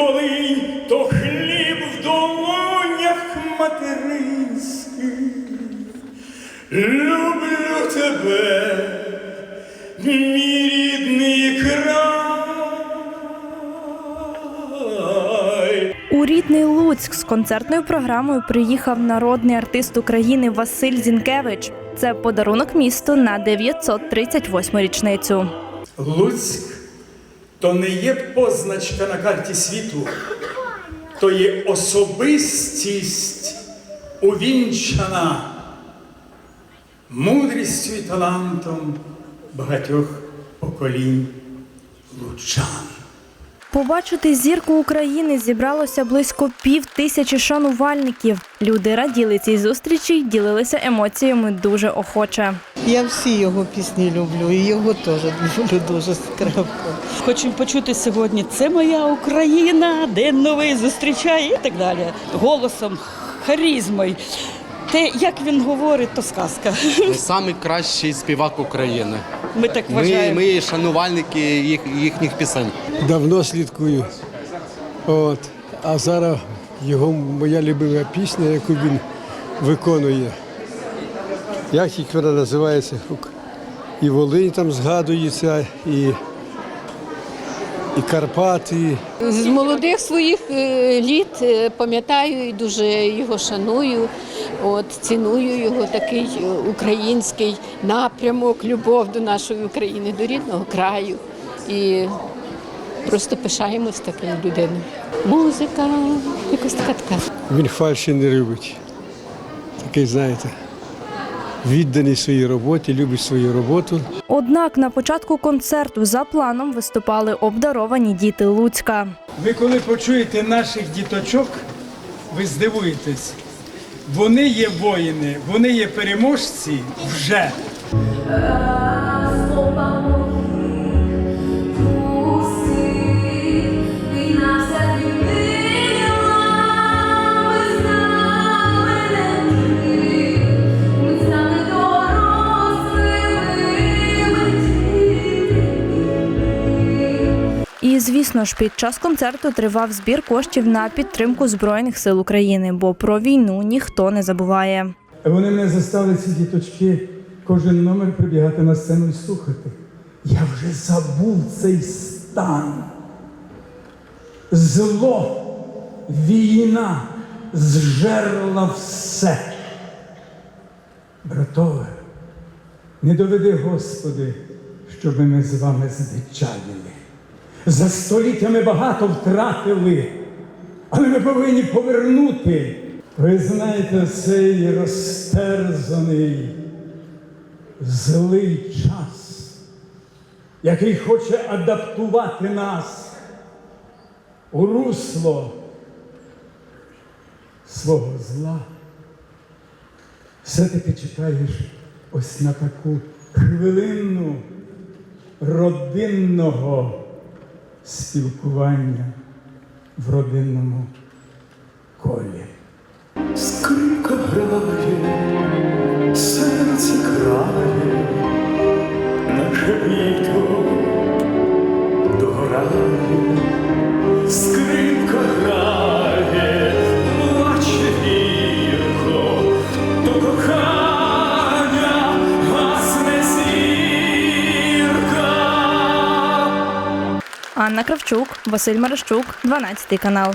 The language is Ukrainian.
Волинь, то хліб в долонях материнських. Люблю тебе, мій рідний край. У рідний Луцьк з концертною програмою приїхав народний артист України Василь Зінкевич. Це подарунок місту на 938 річницю. Луцьк то не є позначка на карті світу, то є особистість увінчана мудрістю і талантом багатьох поколінь лучан. Побачити зірку України зібралося близько пів тисячі шанувальників. Люди раділи цій зустрічі й ділилися емоціями дуже охоче. Я всі його пісні люблю, і його теж люблю дуже крепко. Хочемо почути сьогодні це моя Україна, день новий зустрічає і так далі. Голосом, харизмою. Те, як він говорить, то сказка. Самий кращий співак України. Ми так Ми, вважаємо. ми шанувальники їх, їхніх пісень. давно слідкую. От. А зараз його моя любима пісня, яку він виконує. Як вона називається? І Волинь там згадується, і, і Карпати. З молодих своїх е, літ е, пам'ятаю і дуже його шаную. От ціную його такий е, український напрямок, любов до нашої України, до рідного краю. І просто пишаємось такою людиною. Музика, якось така така. Він фальші не любить. Такий, знаєте, відданий своїй роботі, любить свою роботу. Однак на початку концерту за планом виступали обдаровані діти Луцька. Ви коли почуєте наших діточок, ви здивуєтесь. Вони є воїни, вони є переможці вже. І звісно ж, під час концерту тривав збір коштів на підтримку збройних сил України, бо про війну ніхто не забуває. Вони мене застали ці діточки кожен номер прибігати на сцену і слухати. Я вже забув цей стан. Зло, війна зжерла все. Братове, не доведи, Господи, щоб ми з вами здичавіли. За століттями багато втратили, але ми повинні повернути. Ви знаєте, цей розтерзаний злий час, який хоче адаптувати нас у русло свого зла. Все-таки чекаєш ось на таку хвилину родинного спілкування в родинному колі. Скрипка грає, серце крає, наше літо догорає, скрипка Анна Кравчук, Василь Марищук, 12 канал.